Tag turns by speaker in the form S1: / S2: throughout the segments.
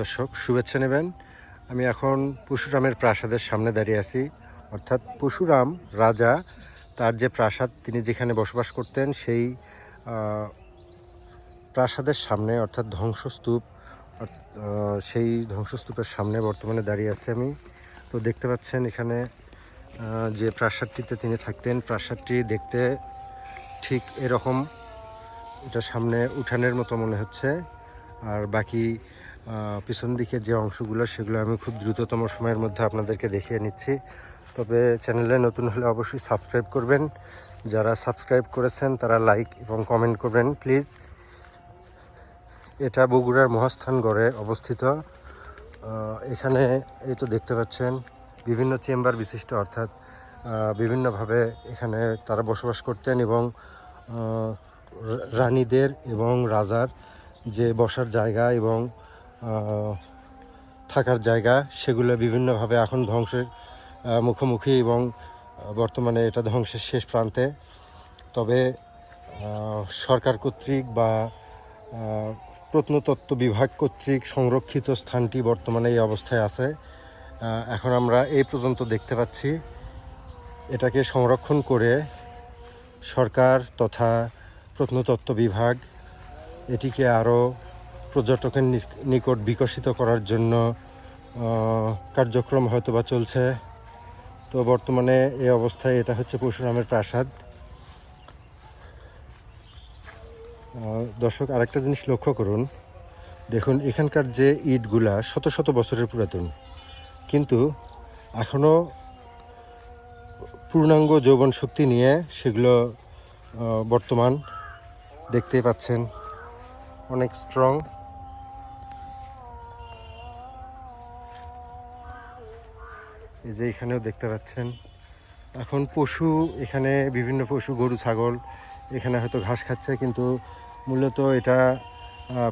S1: দর্শক, শুভেচ্ছা নেবেন। আমি এখন পরশুরামের প্রাসাদের সামনে দাঁড়িয়ে আছি। অর্থাৎ পরশুরাম রাজা, তার যে প্রাসাদ, তিনি যেখানে বসবাস করতেন, সেই প্রাসাদের সামনে, অর্থাৎ ধ্বংসস্তূপ সেই ধ্বংসস্তূপের সামনে বর্তমানে দাঁড়িয়ে আছি আমি। তো দেখতে পাচ্ছেন এখানে যে প্রাসাদটিতে তিনি থাকতেন, প্রাসাদটি দেখতে ঠিক এরকম। এটা সামনে উঠানের মতো মনে হচ্ছে। আর বাকি পিছন দিকে যে অংশগুলো, সেগুলো আমি খুব দ্রুততম সময়ের মধ্যে আপনাদেরকে দেখিয়ে নিচ্ছি। তবে চ্যানেলে নতুন হলে অবশ্যই সাবস্ক্রাইব করবেন। যারা সাবস্ক্রাইব করেছেন, তারা লাইক এবং কমেন্ট করবেন, প্লিজ। এটা বগুড়ার মহাস্থানগড়ে অবস্থিত। এখানে এই তো দেখতে পাচ্ছেন, বিভিন্ন চেম্বার বিশিষ্ট, অর্থাৎ বিভিন্নভাবে এখানে তারা বসবাস করতেন এবং রানীদের এবং রাজার যে বসার জায়গা এবং থাকার জায়গা, সেগুলো বিভিন্নভাবে এখন ধ্বংসের মুখোমুখি এবং বর্তমানে এটা ধ্বংসের শেষ প্রান্তে। তবে সরকার কর্তৃক বা প্রত্নতত্ত্ব বিভাগ কর্তৃক সংরক্ষিত স্থানটি বর্তমানে এই অবস্থায় আছে। এখন আমরা এই পর্যন্ত দেখতে পাচ্ছি, এটাকে সংরক্ষণ করে সরকার তথা প্রত্নতত্ত্ব বিভাগ, এটিকে আরও পর্যটকের নিকট বিকশিত করার জন্য কার্যক্রম হয়তো বা চলছে। তো বর্তমানে এই অবস্থায় এটা হচ্ছে পরশুরামের প্রাসাদ। দর্শক, আরেকটা জিনিস লক্ষ্য করুন। দেখুন, এখানকার যে ইটগুলা শত শত বছরের পুরাতন। কিন্তু এখনও পূর্ণাঙ্গ যৌবন শক্তি নিয়ে সেগুলো বর্তমান দেখতেই পাচ্ছেন। অনেক স্ট্রং এই যে এখানেও দেখতে পাচ্ছেন। এখন পশু, এখানে বিভিন্ন পশু, গরু, ছাগল, এখানে হয়তো ঘাস খাচ্ছে, কিন্তু মূলত এটা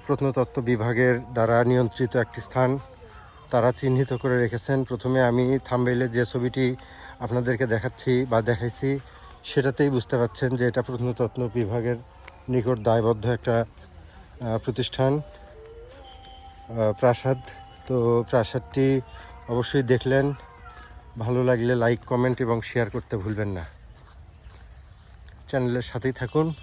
S1: প্রত্নতত্ত্ব বিভাগের দ্বারা নিয়ন্ত্রিত একটি স্থান। তারা চিহ্নিত করে রেখেছেন। প্রথমে আমি থামবেলে যে ছবিটি আপনাদেরকে দেখাচ্ছি বা দেখাইছি, সেটাতেই বুঝতে পাচ্ছেন যে এটা প্রত্নতত্ত্ব বিভাগের নিকট দায়বদ্ধ একটা প্রতিষ্ঠান প্রাসাদ। তো প্রাসাদটি অবশ্যই দেখলেন। ভালো লাগলে লাইক কমেন্ট এবং শেয়ার করতে ভুলবেন না। চ্যানেলের সাথেই থাকুন।